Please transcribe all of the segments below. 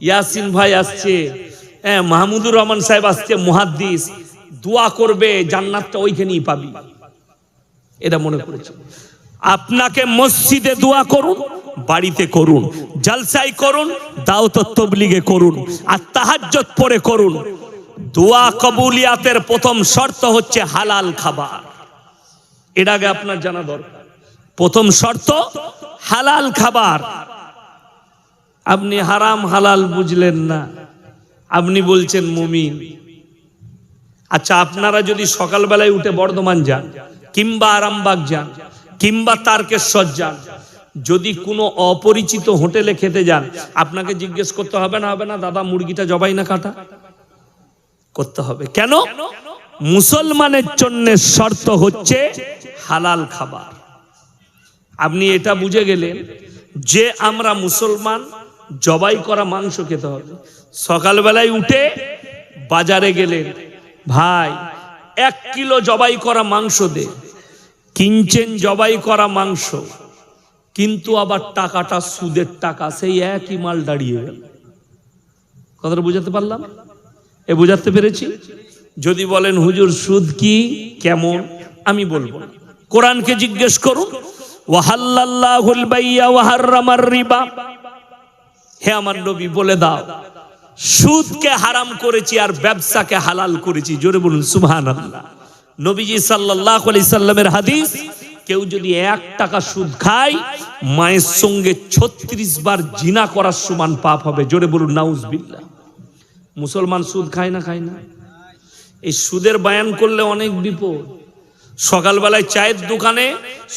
ইয়াসিন ভাই আসছে। হ্যাঁ মাহমুদুর রহমান সাহেব আসছে, মুহাদ্দিস। দোয়া করবে, জান্নাতটা ওইখানেই পাবি। এটা মনে করেছে আপনাকে মসজিদে দোয়া করুন, বাড়িতে করুন জালসাই করুন দাওত করুন, আর তাহাজ্জত পরে করুন। দোয়া কবুলিয়াতের প্রথম শর্ত হচ্ছে হালাল খাবার। এর আগে আপনার জানা দরকার। প্রথম শর্ত, হালাল খাবার। আপনি হারাম হালাল বুঝলেন না। আপনি বলছেন মুমিন। আচ্ছা আপনারা যদি সকালবেলায় উঠে বর্ধমান যান, কিংবা আরামবাগ যান, কিংবা তারকেশ্বর যান, যদি কোনো অপরিচিত হোটেলে খেতে যান, আপনাকে জিজ্ঞেস করতে হবে না হবে না, দাদা, মুরগিটা জবাই না কাটা? করতে হবে। কেন? মুসলমানের জন্য শর্ত হচ্ছে হালাল খাবার। আপনি এটা বুঝে গেলেন যে আমরা মুসলমান জবাই করা মাংস খেতে হবে। সকালবেলায় উঠে বাজারে গেলেন ভাই, এক কিলো জবাই করা মাংস দে। কিনছেন জবাই করা মাংস, কিন্তু আবার টাকাটা সুদের টাকা, সেই একই মাল দাঁড়িয়ে গেল। কথাটা বুঝাতে পারলাম? এ বুঝাতে পেরেছি? যদি বলেন, হুজুর, সুদ কি? কেমন? আমি বলব। কোরআনকে জিজ্ঞেস করুন, ওয়াহাল্লাল্লাহুল বাইয়া ওয়াহাররামার রিবা। হে আমার নবী, বলে দাও, সুদকে হারাম করেছি আর ব্যবসাকে হালাল করেছি। জোরে বলুন, সুবহানাল্লাহ। নবীজি সাল্লাল্লাহু আলাইহি সাল্লামের হাদিস, কেউ যদি এক টাকা সুদ খায়, মায়ের সঙ্গে ছত্রিশ বার জিনা করার সমান পাপ হবে। জোরে বলুন, নাউজবিল্লাহ। মুসলমান সুদ খায় না খায় না? এই সুদের বায়ান করলে অনেক বিপদ। সকালবেলায় চায়ের দোকানে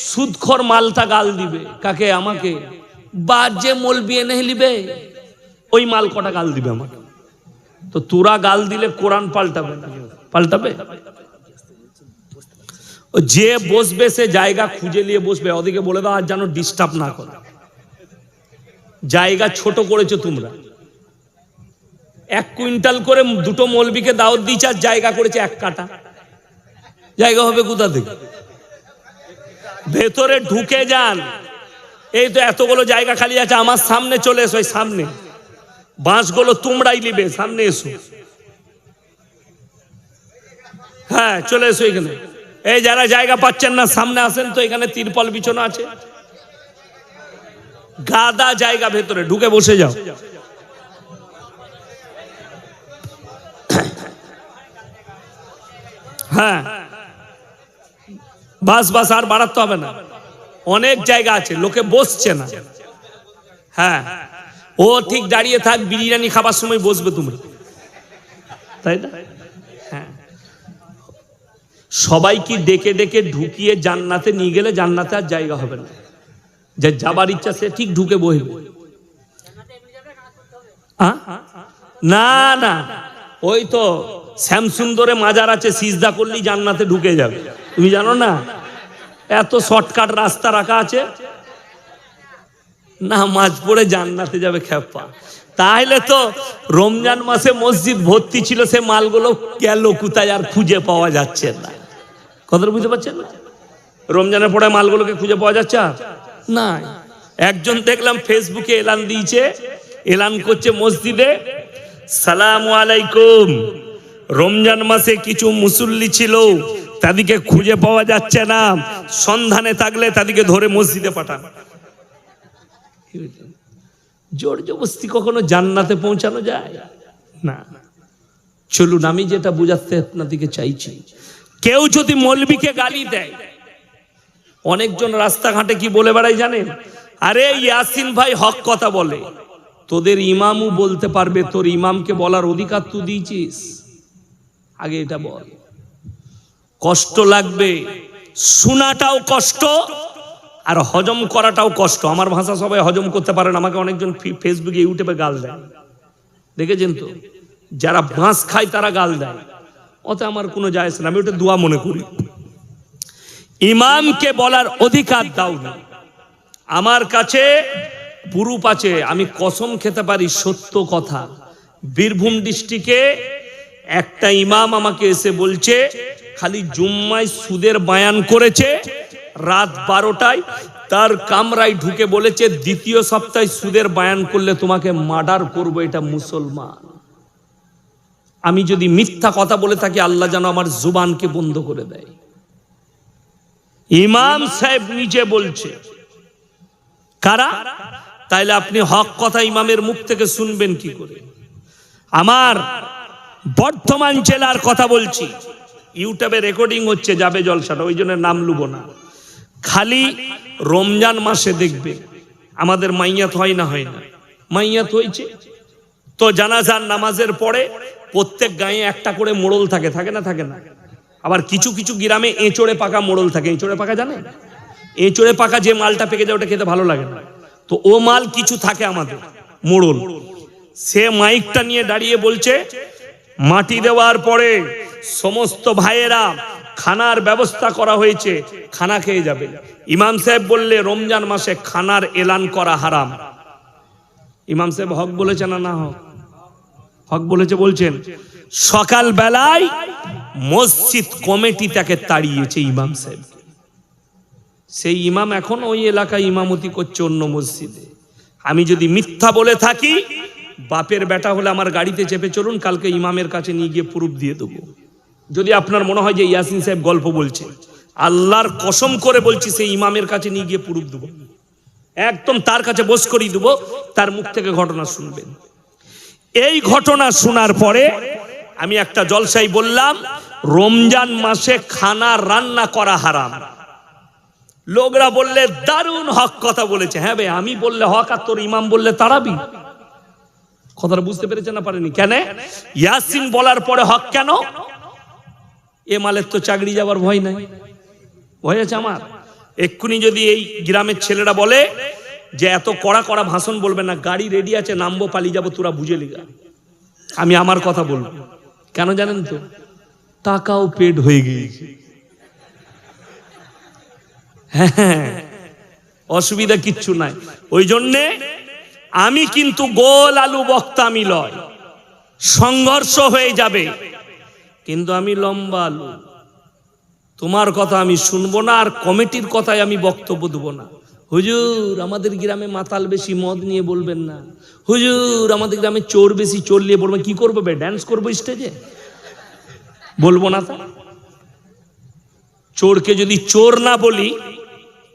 সুদখর মালটা গাল দিবে। কাকে? আমাকে। বা যে মলবি এনে লিবে, ওই মাল কটা গাল দিবে আমাকে? তো তোরা গাল দিলে কোরআন পাল্টাবে পাল্টাবে? যে বসবে সে জায়গা খুঁজে নিয়ে বসবে। ওদিকে বলে দাও, আর যেন ডিস্টার্ব না করে। জায়গা ছোট করেছ তোমরা। এক কুইন্টাল করে দুটো মলবিকে দাওয়াত দিয়েছে, আর জায়গা করেছে এক কাটা। জায়গা হবে কোথা থেকে? ভেতরে ঢুকে যান। এই তো এতগুলো জায়গা খালি আছে, আমার সামনে চলে এসো সামনে। বাঁশগুলো তোমরাই নিবে, সামনে এসো। হ্যাঁ চলে এসো এখানে। এই যারা জায়গা পাচ্ছেন না, সামনে আসেন তো, এখানে তিরপল বিছানো আছে। গাদা জায়গা ভেতরে, ঢুকে বসে যাও। হ্যাঁ। বাস বাস আর বাড়াতে হবে না। অনেক জায়গা আছে, লোকে বসছে না। হ্যাঁ ও ঠিক দাঁড়িয়ে থাক, বিরিয়ানি খাবার সময় বসবে তুমি। তাই না? হ্যাঁ। সবাই কি ডেকে ডেকে ঢুকিয়ে জান্নাতে নিয়ে গেলে জান্নাতে আর জায়গা হবে না। যে যাবার ইচ্ছা সে ঠিক ঢুকে বসবে। আ? না না। ওই তো শ্যামসুন্দরে মাজার আছে, সিজদা করলেই জান্নাতে ঢুকে যাবে। তুমি জানো না? এত শর্টকাট রাস্তা রাখা আছে। না মাঝ পড়ে জান্নাতে যাবে খেপা তাহলে তো রমজান মাসে মসজিদ ভর্তি ছিল, সে মালগুলো গেল কোথায় আর খুঁজে পাওয়া যাচ্ছে না। কথাটা বুঝতে পারছেন? না রমজানের পরে মালগুলোকে খুঁজে পাওয়া যাচ্ছে না একজন দেখলাম ফেসবুকে এলান দিয়েছে, এলান করছে মসজিদে, সালাম আলাইকুম, রমজান মাসে কিছু মুসল্লি ছিল তাদেরকে খুঁজে পাওয়া যাচ্ছে না। সন্ধানে থাকলে তাদেরকে ধরে মসজিদে পাঠান। জোর জবস্তি কখনো জান্নাতে পৌঁছানো যায়? না। চলুন, আমি যেটা বুঝাতে আপনাদেরকে চাইছি, কেউ যদি মলবিকে গালি দেয়, অনেকজন রাস্তাঘাটে কি বলে বেড়াই জানেন? আরে, ইয়াসিন ভাই হক কথা বলে। তোদের ইমামও বলতে পারবে, তোর ইমামকে বলার অধিকার তুই দিয়েছিস। আগে এটা বল। কষ্ট লাগবে, শোনাটাও কষ্ট আর হজম করাটাও কষ্ট। আমার ভাষা সবাই হজম করতে পারে না, আমাকে অনেকজন ফেসবুকে ইউটিউবে গাল দেয়। দেখেছেন তো? যারা বাঁশ খায় তারা গাল দেয়। অত আমার কোনো যায় না, আমি ওটা দোয়া মনে করি। ইমামকে বলার অধিকার দাও না। আমার কাছে পুরুপ আছে, আমি কসম খেতে পারি, সত্য কথা। বীরভূম ডিস্ট্রিক্টে একটা ইমাম আমাকে এসে বলছে খালি জুম্মায় সুদের বায়ান করেছে, রাত বারোটায় তার কামরায় ঢুকে বলেছে, দ্বিতীয় সপ্তাহে সুদের বায়ান করলে তোমাকে মার্ডার করব, এটা মুসলমান। আমি যদি মিথ্যা কথা বলে থাকি, আল্লাহ যেন আমার জুবানকে বন্ধ করে দেয়। ইমাম সাহেব নিজে বলছে, কারা? তাইলে আপনি হক কথা ইমামের মুখ থেকে শুনবেন কি করে? আমার বর্ধমান জেলার কথা বলছি। ইউটিউবে রেকর্ডিং হচ্ছে, যাবে জলসাটা, ওই জন্য নাম লুবো না। খালি রমজান মাসে দেখবে, আমাদের মাইয়াত হয় না হয় না। মাইয়াত হয়েছে। তো জানাজার নামাজের পরে প্রত্যেক গায়ে একটা করে মোড়ল থাকে থাকে না থাকে না? আবার কিছু কিছু গ্রামে এঁচড়ে পাকা মোড়ল থাকে। এঁচড়ে পাকা জানে? এঁচড়ে পাকা যে মালটা পেকে যায়, ওটা খেতে ভালো লাগে না। তো ও মাল কিছু থাকে আমাদের, মোড়ল। সে মাইকটা নিয়ে দাঁড়িয়ে বলছে, মাটি দেওয়ার পরে সমস্ত ভাইয়েরা খানার ব্যবস্থা করা হয়েছে, খানা খেয়ে যাবে। ইমাম সাহেব বললে, রমজান মাসে খানার এলান করা হারাম। ইমাম সাহেব হক বলেছে না না হক? হক বলেছে, বলছেন সকাল বেলায় মসজিদ কমিটি তাকে তাড়িয়েছে ইমাম সাহেব। সেই ইমাম এখন ওই এলাকায় ইমামতি করছে অন্য মসজিদে। আমি যদি মিথ্যা বলে থাকি, বাপের বেটা হলে আমার গাড়িতে চেপে চলুন, কালকে ইমামের কাছে নিয়ে গিয়ে প্রুফ দিয়ে দেবো। যদি আপনার মনে হয় যে ইয়াসিন সাহেব গল্প বলছে, আল্লাহর কসম করে বলছি সেই ইমামের কাছে নিয়ে গিয়ে প্রুফ দেবো। একদম তার কাছে বস করিয়ে দেবো, তার মুখ থেকে ঘটনা শুনবেন। এই ঘটনা শোনার পরে আমি একটা জলসাই বললাম, রমজান মাসে খানা রান্না করা হারাম। লোকরা বললে, দারুণ হক কথা বলেছে। হ্যাঁ ভাই, আমি বললে হক আর তোর ইমাম বললে তারাবি। কথাটা বুঝতে পেরেছে না পারেনি কেন? ইয়াসিন বলার পরে হক কেন? এ মালের তো চাকরি যাবার ভয় নাই। ভয় আছে আমার? এক্ষুনি যদি এই গ্রামের ছেলেরা বলে যে এত কড়া কড়া ভাষণ বলবে না, গাড়ি রেডি আছে, নামবো, পালিয়ে যাব, তোরা বুঝে লিগা আমি আমার কথা বলব। কেন জানেন তো? টাকাও পেড হয়ে গিয়েছে। হ্যাঁ অসুবিধা কিচ্ছু নাই। ওই জন্যে আমি কিন্তু গোল আলু বক্তা আমি লয়। সংঘর্ষ হয়ে যাবে। কিন্তু আমি লম্বা আলু তোমার কথা আমি শুনব না আর কমিটির কথায় আমি বক্তব্য দেবো না। হুজুর, আমাদের গ্রামে মাতাল বেশি মদ নিয়ে বলবেন না। হুজুর, আমাদের গ্রামে চোর বেশি চোর নিয়ে বলবেন কি করব বে ড্যান্স করব স্টেজে বলব না তা? চোরকে যদি চোর না বলি,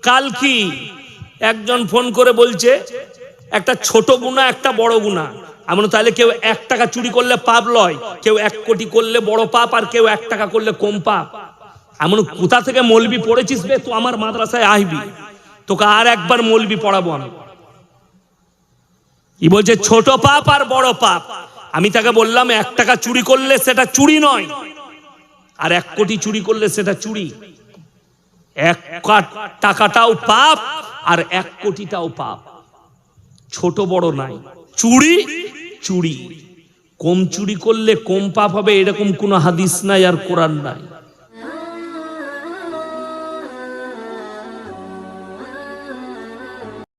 কাল কি একজন ফোন করে বলছে, একটা ছোট গুণা, একটা বড় গুণা। এমন তাহলে কেউ এক টাকা চুরি করলে পাপ লয়। কেউ এক কোটি করলে বড় পাপ, আর কেউ এক টাকা করলে কম পাপ। এমন কোথা থেকে মলবি পড়েছিস বে? তুই আমার মাদ্রাসায় আসবি। তোকে আর একবার মলবি পড়াবো আমি। কি বলছে, ছোট পাপ আর বড় পাপ। আমি তাকে বললাম, এক টাকা চুরি করলে সেটা চুরি নয়, আর এক কোটি চুরি করলে সেটা চুরি। এক টাকাটাও পাপ, আর এক কোটিটাও পাপ। ছোট বড় নাই। চুরি চুরি। কম চুরি করলে কম পাপ হবে এরকম কোনো হাদিস নাই আর কোরআন নাই।